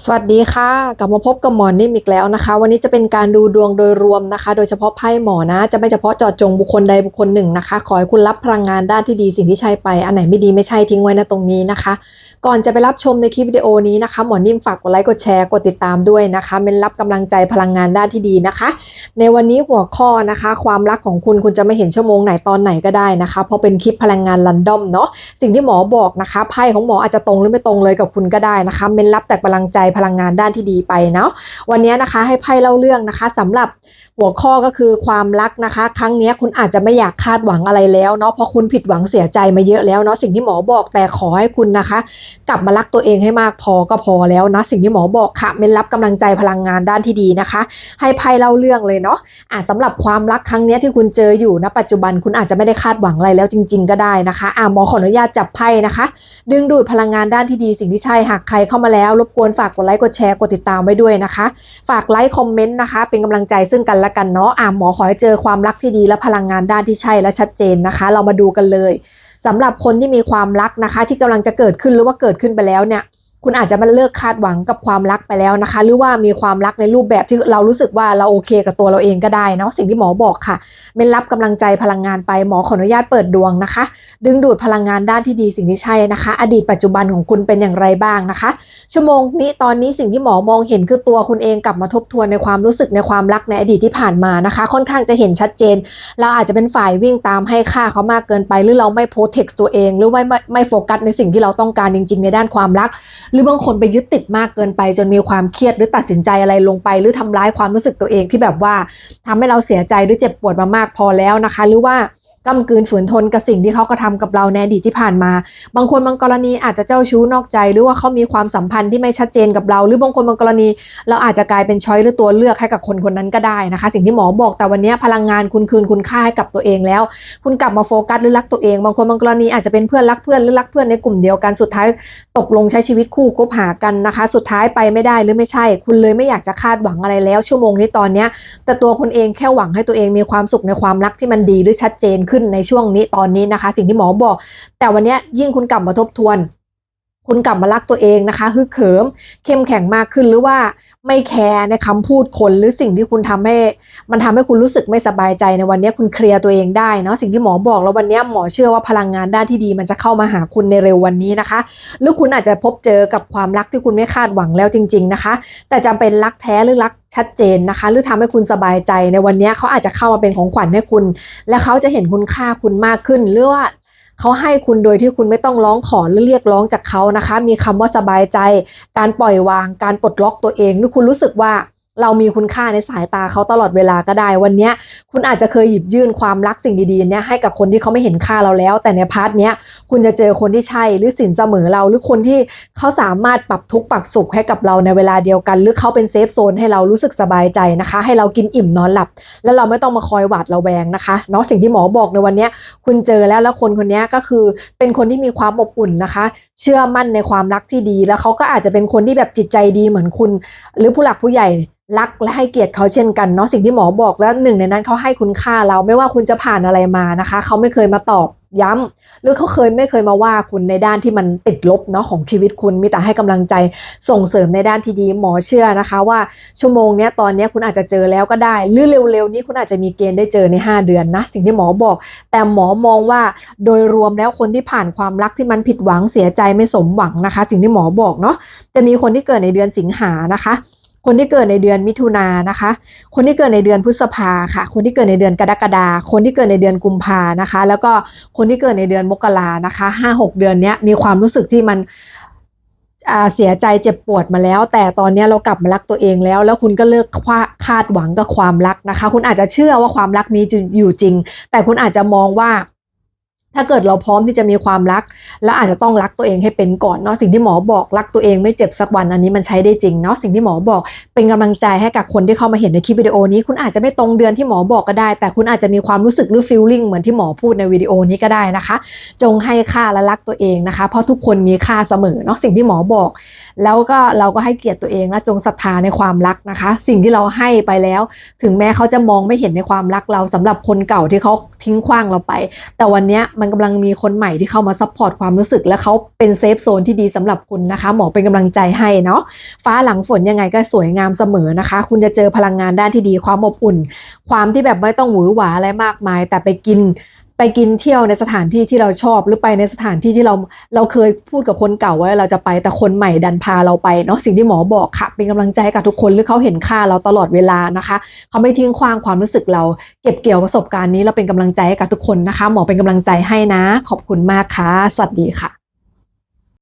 สวัสดีค่ะ กลับมาพบกับหมอนิ่มอีกแล้วนะคะ วันนี้จะเป็นการดูดวงโดยรวมนะคะ โดยเฉพาะไพ่หมอนะ จะไม่เฉพาะเจาะจงบุคคลใดบุคคลหนึ่งนะคะ ขอให้คุณรับพลังงานด้านที่ดีสิ่งที่ใช่ไป อันไหนไม่ดีไม่ใช่ทิ้งไว้นะตรงนี้นะคะ ก่อนจะไปรับชมในคลิปวิดีโอนี้นะคะ หมอนิ่มฝากกดไลค์กดแชร์กดติดตามด้วยนะคะเป็นรับกำลังใจพลังงานด้านที่ดีนะคะ ในวันนี้หัวข้อนะคะ ความรักของคุณคุณจะไม่เห็นชั่วโมงไหนตอนไหนก็ได้นะคะ เพราะเป็นคลิปพลังงานรันดอมเนาะ สิ่งที่หมอบอกนะคะ ไพ่ของหมออาจจะตรงหรือไม่ตรงเลยกับคุณก็ได้นะคะเป็นรับแต่กำลังใจพลังงานด้านที่ดีไปเนาะวันนี้นะคะให้ไพ่เล่าเรื่องนะคะสำหรับหัวข้อก็คือความรักนะคะ ครั้งนี้คุณอาจจะไม่อยากคาดหวังอะไรแล้วเนาะเพราะคุณผิดหวังเสียใจมาเยอะแล้วเนาะสิ่งที่หมอบอกแต่ขอให้คุณนะคะ กลับมารักตัวเองให้มากพอก็พอแล้วนะสิ่งที่หมอบอกค่ะเป็นรับกำลังใจพลังงานด้านที่ดีนะคะ ให้ไพ่เล่าเรื่องเลยเนาะอะสำหรับความรักครั้งนี้ที่คุณเจออยู่ณปัจจุบันคุณอาจจะไม่ได้คาดหวังอะไรแล้วจริง ๆ ก็ได้นะคะอะหมอขออนุญาตจับไพ่นะคะ ดึงดูดพลังงานด้านที่ดีสิ่งที่ใช่หากใครเข้ามาแล้ว รบกวนฝากกดไลค์กดแชร์กดติดตามไว้ด้วยนะคะ ฝากไลค์คอมเมนต์นะคะ เป็นกำลังใจซึ่งกันและกันเนาะอะหมอขอให้เจอความรักที่ดีและพลังงานด้านที่ใช่และชัดเจนนะคะ เรามาดูกันเลยสำหรับคนที่มีความรักนะคะ ที่กำลังจะเกิดขึ้นหรือว่าเกิดขึ้นไปแล้วเนี่ย คุณอาจจะมันเลิกคาดหวังกับความรักไปแล้วนะคะ หรือว่ามีความรักในรูปแบบที่เรารู้สึกว่าเราโอเคกับตัวเราเองก็ได้เนาะสิ่งที่หมอบอกค่ะเป็นรับกำลังใจพลังงานไปหมอขออนุญาตเปิดดวงนะคะ ดึงดูดพลังงานด้านที่ดีสิ่งที่ใช่นะคะ อดีตปัจจุบันของคุณเป็นอย่างไรบ้างนะคะ ชั่วโมงนี้ตอนนี้สิ่งที่หมอมองเห็นคือตัวคุณเองกลับมาทบทวนในความรู้สึกในความรักในอดีตที่ผ่านมานะคะ ค่อนข้างจะเห็นชัดเจน เราอาจจะเป็นฝ่ายวิ่งตามให้ค่าเขามากเกินไป หรือเราไม่โปรเทคตัวเอง หรือว่าไม่ไม่โฟกัสในสิ่งที่เราต้องการจริง ๆ ในด้านความรักหรือบางคนไปยึดติดมากเกินไป จนมีความเครียดหรือตัดสินใจอะไรลงไป หรือทำร้ายความรู้สึกตัวเองที่แบบว่าทำให้เราเสียใจหรือเจ็บปวดมามากพอแล้วนะคะ หรือว่า กำกืนฝืนทนกับสิ่งที่เขากระทำกับเราในอดีตที่ผ่านมา บางคนบางกรณีอาจจะเจ้าชู้นอกใจ หรือว่าเขามีความสัมพันธ์ที่ไม่ชัดเจนกับเรา หรือบางคนบางกรณี เราอาจจะกลายเป็นช้อยหรือตัวเลือกให้กับคนคนนั้นก็ได้นะคะ สิ่งที่หมอบอกแต่วันนี้พลังงานคุณคืนคุณค่าให้กับตัวเองแล้ว คุณกลับมาโฟกัสหรือรักตัวเอง บางคนบางกรณีอาจจะเป็นเพื่อนรักเพื่อนหรือรักเพื่อนในกลุ่มเดียวกันสุดท้าย ตกลงใช้ชีวิตคู่คบหากันนะคะ สุดท้ายไปไม่ได้หรือไม่ใช่ คุณเลยไม่อยากจะคาดหวังอะไรแล้ว ชั่วโมงนี้ตอนนี้แต่ตัวคุณเองแค่หวังให้ตัวเองมีความสุขในความรักที่มันดีหรือชัดเจนขึ้นในช่วงนี้ตอนนี้นะคะ สิ่งที่หมอบอก แต่วันนี้ยยิ่งคุณกลับมาทบทวน คุณกลับมารักตัวเองนะคะฮึกเหิมเข้มแข็งมากขึ้นหรือว่าไม่แคร์ในคำพูดคนหรือสิ่งที่คุณทำให้ มันทำให้คุณรู้สึกไม่สบายใจในวันนี้คุณเคลียร์ตัวเองได้เนาะสิ่งที่หมอบอกแล้ววันนี้หมอเชื่อว่าพลังงานด้านที่ดี มันจะเข้ามาหาคุณในเร็ววันนี้นะคะ หรือคุณอาจจะพบเจอกับความรักที่คุณไม่คาดหวังแล้วจริง ๆนะคะ แต่จำเป็นรักแท้หรือรักชัดเจนนะคะ หรือทำให้คุณสบายใจในวันนี้เขาอาจจะเข้ามาเป็นของขวัญให้คุณ และเขาจะเห็นคุณค่าคุณมากขึ้นหรือว่า เขาให้คุณโดยที่คุณไม่ต้องร้องขอหรือเรียกร้องจากเขานะคะ มีคำว่าสบายใจ การปล่อยวาง การปลดล็อกตัวเองหรือคุณรู้สึกว่า เรามีคุณค่าในสายตาเขาตลอดเวลาก็ได้ วันนี้คุณอาจจะเคยหยิบยื่นความรักสิ่งดีๆเนี้ยให้กับคนที่เขาไม่เห็นค่าเราแล้ว แต่ในพาร์ทเนี้ยคุณจะเจอคนที่ใช่หรือสินเสมอเราหรือคนที่เขาสามารถปรับทุกข์ปรับสุขให้กับเราในเวลาเดียวกัน หรือเขาเป็นเซฟโซนให้เรารู้สึกสบายใจนะคะ ให้เรากินอิ่มนอนหลับ แล้วเราไม่ต้องมาคอยหวาดระแวงนะคะเนาะสิ่งที่หมอบอกในวันนี้คุณเจอแล้วแล้วคนคนนี้ก็คือเป็นคนที่มีความอบอุ่นนะคะ เชื่อมั่นในความรักที่ดีแล้วเขาก็อาจจะเป็นคนที่แบบจิตใจดีเหมือนคุณ หรือผู้หลักผู้ใหญ่รักและให้เกียรติเขาเช่นกันเนาะสิ่งที่หมอบอกแล้วหนึ่งในนั้นเขาให้คุณค่าเราไม่ว่าคุณจะผ่านอะไรมานะคะ เขาไม่เคยมาตอบย้ำหรือเขาเคยไม่เคยมาว่าคุณในด้านที่มันติดลบเนาะของชีวิตคุณมีแต่ให้กำลังใจส่งเสริมในด้านที่ดีหมอเชื่อนะคะ ว่าชั่วโมงเนี้ยตอนเนี้ยคุณอาจจะเจอแล้วก็ได้ หรือเร็วๆ นี้คุณอาจจะมีเกณฑ์ได้เจอใน 5 เดือนนะสิ่งที่หมอบอก แต่หมอมองว่าโดยรวมแล้วคนที่ผ่านความรักที่มันผิดหวังเสียใจไม่สมหวังนะคะ สิ่งที่หมอบอกเนาะจะมีคนที่เกิดในเดือนสิงหานะคะ คนที่เกิดในเดือนมิถุนายนนะคะ คนที่เกิดในเดือนพฤษภาค่ะ คนที่เกิดในเดือนกรกฎาคนที่เกิดในเดือนกุมภานะคะ แล้วก็คนที่เกิดในเดือนมกรานะคะห้าหกเดือนนี้มีความรู้สึกที่มันเสียใจเจ็บปวดมาแล้ว แต่ตอนนี้เรากลับมารักตัวเองแล้ว แล้วคุณก็เลิกคาดหวังกับความรักนะคะ คุณอาจจะเชื่อว่าความรักมีอยู่จริง แต่คุณอาจจะมองว่า ถ้าเกิดเราพร้อมที่จะมีความรัก แล้วอาจจะต้องรักตัวเองให้เป็นก่อนเนาะสิ่งที่หมอบอกรักตัวเองไม่เจ็บสักวันอันนี้มันใช้ได้จริงเนาะสิ่งที่หมอบอกเป็นกำลังใจให้กับคนที่เข้ามาเห็นในคลิปวิดีโอนี้ คุณอาจจะไม่ตรงเดือนที่หมอบอกก็ได้ แต่คุณอาจจะมีความรู้สึกหรือฟีลลิ่งเหมือนที่หมอพูดในวิดีโอนี้ก็ได้นะคะ จงให้ค่าและรักตัวเองนะคะ เพราะทุกคนมีค่าเสมอเนาะสิ่งที่หมอบอก แล้วก็เราก็ให้เกียรติตัวเองและจงศรัทธาในความรักนะคะ สิ่งที่เราให้ไปแล้ว ถึงแม้เขาจะมองไม่เห็นในความรักเราสำหรับคนเก่าที่เขาทิ้งขว้างเราไป แต่วันเนี้ยมันกำลังมีคนใหม่ที่เข้ามาซัพพอร์ตความรู้สึก และเขาเป็นเซฟโซนที่ดีสำหรับคุณนะคะ หมอเป็นกำลังใจให้เนาะฟ้าหลังฝนยังไงก็สวยงามเสมอนะคะ คุณจะเจอพลังงานด้านที่ดีความอบอุ่น ความที่แบบไม่ต้องหวือหวาอะไรมากมาย แต่ไปกิน ไปกินเที่ยวในสถานที่ที่เราชอบหรือไปในสถานที่ที่เราเราเคยพูดกับคนเก่าไว้เราจะไปแต่คนใหม่ดันพาเราไปเนาะสิ่งที่หมอบอกค่ะ เป็นกำลังใจให้กับทุกคนหรือเขาเห็นค่าเราตลอดเวลานะคะ เขาไม่ทิ้งขว้างความรู้สึกเราเก็บเกี่ยวประสบการณ์นี้เราเป็นกำลังใจให้กับทุกคนนะคะ หมอเป็นกำลังใจให้นะ ขอบคุณมากค่ะสวัสดีค่ะ